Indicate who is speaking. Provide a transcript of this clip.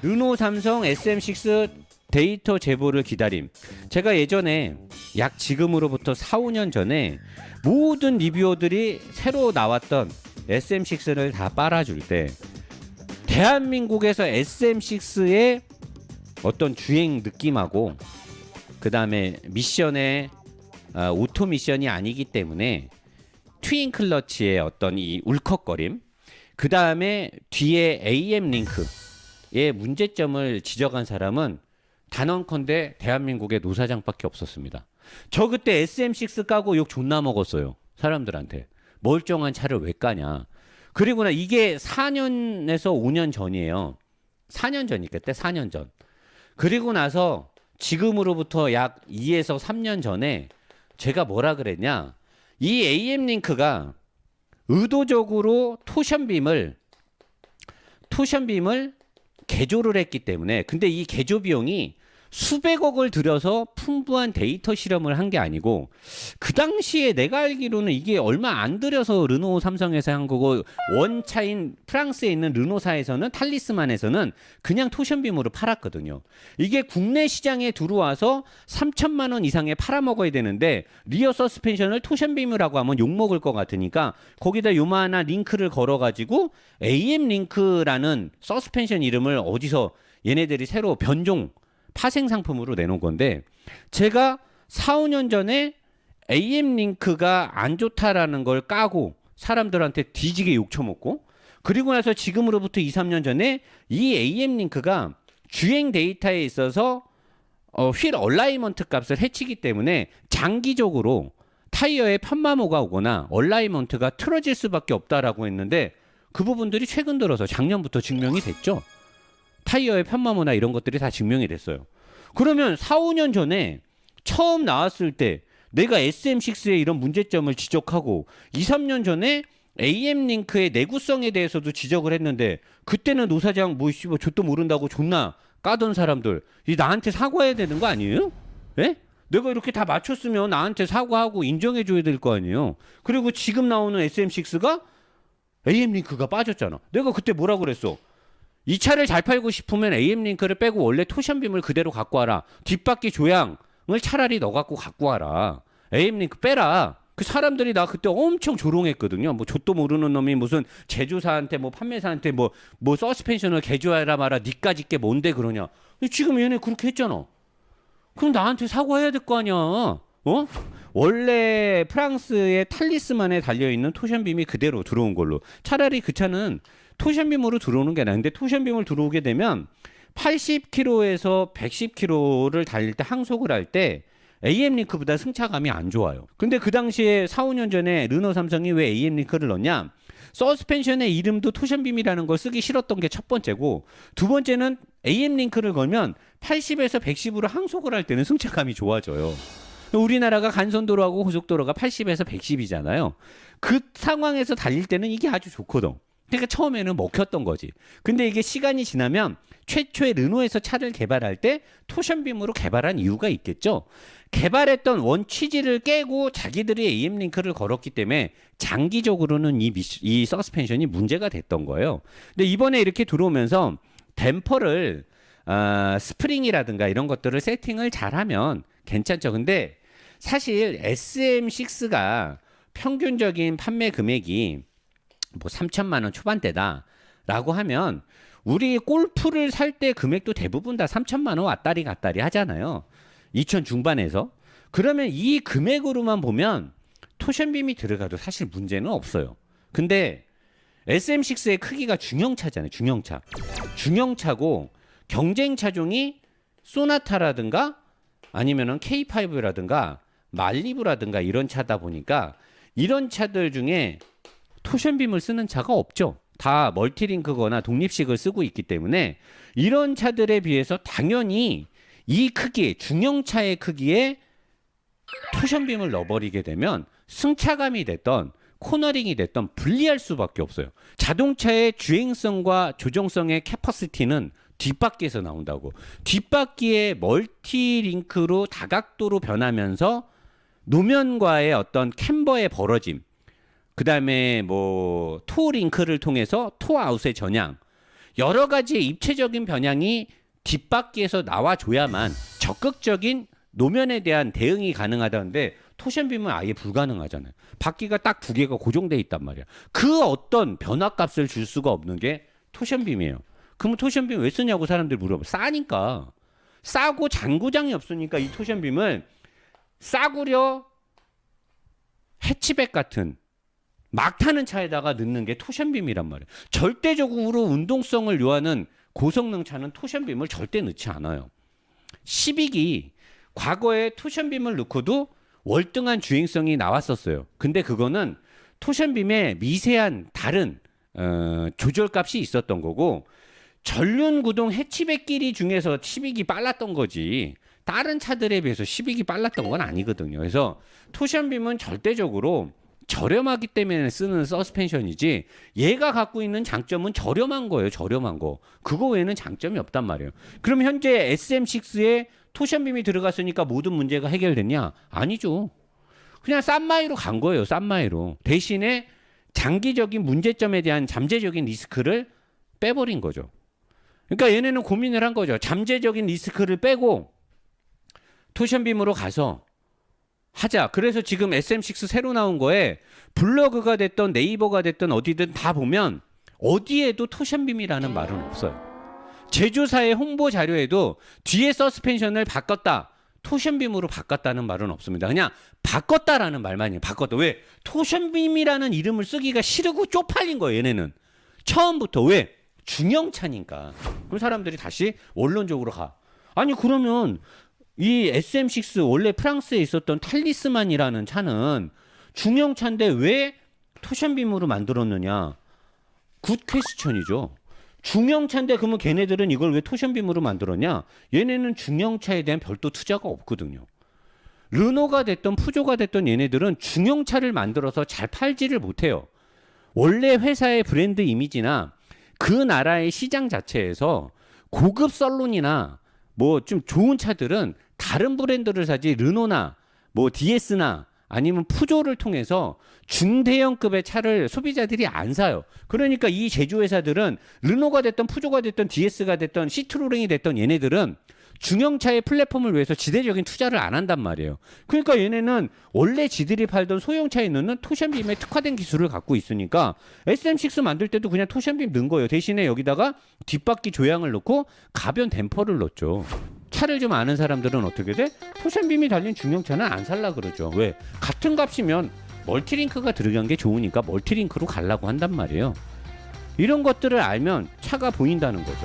Speaker 1: 르노 삼성 SM6 데이터 제보를 기다림. 제가 예전에 약 지금으로부터 4, 5년 전에 모든 리뷰어들이 새로 나왔던 SM6를 다 빨아줄 때 대한민국에서 SM6의 어떤 주행 느낌하고 그 다음에 미션의 아, 오토 미션이 아니기 때문에 트윈 클러치의 어떤 이 울컥거림 그 다음에 뒤에 AM 링크 의 문제점을 지적한 사람은 단언컨대 대한민국의 노사장밖에 없었습니다. 저 그때 SM6 까고 욕 존나 먹었어요. 사람들한테. 멀쩡한 차를 왜 까냐. 그리고 나 이게 4년에서 5년 전이에요. 4년 전이 그때 4년 전. 그리고 나서 지금으로부터 약 2에서 3년 전에 제가 뭐라 그랬냐. 이 AM 링크가 의도적으로 토션빔을 토션빔을 개조를 했기 때문에 근데 이 개조 비용이 수백억을 들여서 풍부한 데이터 실험을 한 게 아니고 그 당시에 내가 알기로는 이게 얼마 안 들여서 르노 삼성에서 한 거고 원차인 프랑스에 있는 르노사에서는 탈리스만에서는 그냥 토션빔으로 팔았거든요. 이게 국내 시장에 들어와서 3천만 원 이상에 팔아먹어야 되는데 리어 서스펜션을 토션빔이라고 하면 욕 먹을 것 같으니까 거기다 요만한 링크를 걸어가지고 AM 링크라는 서스펜션 이름을 어디서 얘네들이 새로 변종 파생 상품으로 내놓은 건데 제가 4, 5년 전에 AM 링크가 안 좋다라는 걸 까고 사람들한테 뒤지게 욕 처먹고 그리고 나서 지금으로부터 2, 3년 전에 이 AM 링크가 주행 데이터에 있어서 어, 휠 얼라이먼트 값을 해치기 때문에 장기적으로 타이어에 편마모가 오거나 얼라이먼트가 틀어질 수밖에 없다라고 했는데 그 부분들이 최근 들어서 작년부터 증명이 됐죠. 타이어의 편마모나 이런 것들이 다 증명이 됐어요. 그러면 4, 5년 전에 처음 나왔을 때 내가 SM6의 이런 문제점을 지적하고 2, 3년 전에 AM 링크의 내구성에 대해서도 지적을 했는데 그때는 노사장 뭐 저도 모른다고 존나 까던 사람들 이 나한테 사과해야 되는 거 아니에요? 예? 내가 이렇게 다 맞췄으면 나한테 사과하고 인정해 줘야 될 거 아니에요. 그리고 지금 나오는 SM6가 AM 링크가 빠졌잖아. 내가 그때 뭐라 그랬어? 이 차를 잘 팔고 싶으면 AM 링크를 빼고 원래 토션빔을 그대로 갖고 와라. 뒷바퀴 조향을 차라리 너 갖고 갖고 와라. AM 링크 빼라. 그 사람들이 나 그때 엄청 조롱했거든요. 뭐 좆도 모르는 놈이 무슨 제조사한테 뭐 판매사한테 뭐뭐 서스펜션을 개조해라 마라. 니까지 게 뭔데 그러냐. 지금 얘네 그렇게 했잖아. 그럼 나한테 사과해야 될 거 아니야. 어? 원래 프랑스의 탈리스만에 달려 있는 토션빔이 그대로 들어온 걸로. 차라리 그 차는 토션빔으로 들어오는 게 나은데 토션빔을 들어오게 되면 80km에서 110km를 달릴 때 항속을 할 때 AM 링크보다 승차감이 안 좋아요. 근데 그 당시에 4, 5년 전에 르노 삼성이 왜 AM 링크를 넣냐? 서스펜션의 이름도 토션빔이라는 걸 쓰기 싫었던 게 첫 번째고 두 번째는 AM 링크를 걸면 80에서 110으로 항속을 할 때는 승차감이 좋아져요. 우리나라가 간선도로하고 고속도로가 80에서 110이잖아요. 그 상황에서 달릴 때는 이게 아주 좋거든. 그러니까 처음에는 먹혔던 거지. 근데 이게 시간이 지나면 최초의 르노에서 차를 개발할 때 토션빔으로 개발한 이유가 있겠죠. 개발했던 원 취지를 깨고 자기들이 AM 링크를 걸었기 때문에 장기적으로는 이, 미시, 이 서스펜션이 문제가 됐던 거예요. 근데 이번에 이렇게 들어오면서 댐퍼를 아, 스프링이라든가 이런 것들을 세팅을 잘하면 괜찮죠. 근데 사실 SM6가 평균적인 판매 금액이 뭐 3천만 원 초반대다라고 하면 우리 골프를 살 때 금액도 대부분 다 3천만 원 왔다리 갔다리 하잖아요. 2천 중반에서 그러면 이 금액으로만 보면 토션빔이 들어가도 사실 문제는 없어요. 근데 SM6의 크기가 중형차잖아요. 중형차. 중형차고 경쟁 차종이 소나타라든가 아니면은 K5라든가 말리부라든가 이런 차다 보니까 이런 차들 중에 토션빔을 쓰는 차가 없죠. 다 멀티링크거나 독립식을 쓰고 있기 때문에 이런 차들에 비해서 당연히 이 크기, 중형차의 크기에 토션빔을 넣어버리게 되면 승차감이 됐던 코너링이 됐던 불리할 수밖에 없어요. 자동차의 주행성과 조정성의 캐퍼시티는 뒷바퀴에서 나온다고. 뒷바퀴의 멀티링크로 다각도로 변하면서 노면과의 어떤 캠버의 벌어짐, 그 다음에 뭐 토링크를 통해서 토아웃의 전향 여러 가지의 입체적인 변향이 뒷바퀴에서 나와줘야만 적극적인 노면에 대한 대응이 가능하다는데 토션빔은 아예 불가능하잖아요. 바퀴가 딱 두 개가 고정돼 있단 말이야. 그 어떤 변화값을 줄 수가 없는 게 토션빔이에요. 그럼 토션빔 왜 쓰냐고 사람들이 물어봐. 싸니까. 싸고 잔고장이 없으니까 이 토션빔을 싸구려 해치백 같은 막 타는 차에다가 넣는 게 토션빔이란 말이에요. 절대적으로 운동성을 요하는 고성능 차는 토션빔을 절대 넣지 않아요. 시빅이 과거에 토션빔을 넣고도 월등한 주행성이 나왔었어요. 근데 그거는 토션빔에 미세한 다른 어, 조절값이 있었던 거고 전륜 구동 해치백 길이 중에서 시빅이 빨랐던 거지. 다른 차들에 비해서 시빅이 빨랐던 건 아니거든요. 그래서 토션빔은 절대적으로 저렴하기 때문에 쓰는 서스펜션이지 얘가 갖고 있는 장점은 저렴한 거예요. 저렴한 거. 그거 외에는 장점이 없단 말이에요. 그럼 현재 SM6에 토션빔이 들어갔으니까 모든 문제가 해결됐냐? 아니죠. 그냥 싼 마이로 간 거예요. 싼 마이로. 대신에 장기적인 문제점에 대한 잠재적인 리스크를 빼버린 거죠. 그러니까 얘네는 고민을 한 거죠. 잠재적인 리스크를 빼고 토션빔으로 가서 하자. 그래서 지금 SM6 새로 나온 거에 블로그가 됐던 네이버가 됐던 어디든 다 보면 어디에도 토션빔이라는 말은 없어요. 제조사의 홍보 자료에도 뒤에 서스펜션을 바꿨다. 토션빔으로 바꿨다는 말은 없습니다. 그냥 바꿨다라는 말만이에요. 바꿨다. 왜? 토션빔이라는 이름을 쓰기가 싫고 쪽팔린 거예요, 얘네는. 처음부터 왜? 중형차니까. 그럼 사람들이 다시 원론적으로 가. 아니 그러면 이 SM6 원래 프랑스에 있었던 탈리스만이라는 차는 중형 차인데 왜 토션빔으로 만들었느냐? 굿 퀘스천이죠. 중형차인데 그러면 걔네들은 이걸 왜 토션빔으로 만들었냐? 얘네는 중형차에 대한 별도 투자가 없거든요. 르노가 됐던 푸조가 됐던 얘네들은 중형차를 만들어서 잘 팔지를 못해요. 원래 회사의 브랜드 이미지나 그 나라의 시장 자체에서 고급 썰론이나 뭐 좀 좋은 차들은 다른 브랜드를 사지 르노나 뭐 DS나 아니면 푸조를 통해서 중대형급의 차를 소비자들이 안 사요. 그러니까 이 제조회사들은 르노가 됐던 푸조가 됐던 DS가 됐던 시트로랭이 됐던 얘네들은 중형차의 플랫폼을 위해서 지대적인 투자를 안 한단 말이에요. 그러니까 얘네는 원래 지들이 팔던 소형차에 넣는 토션빔에 특화된 기술을 갖고 있으니까 SM6 만들 때도 그냥 토션빔 넣은 거예요. 대신에 여기다가 뒷바퀴 조향을 넣고 가변 댐퍼를 넣었죠. 차를 좀 아는 사람들은 어떻게 돼? 토션빔이 달린 중형차는 안 살라 그러죠. 왜? 같은 값이면 멀티링크가 들어간 게 좋으니까 멀티링크로 가려고 한단 말이에요. 이런 것들을 알면 차가 보인다는 거죠.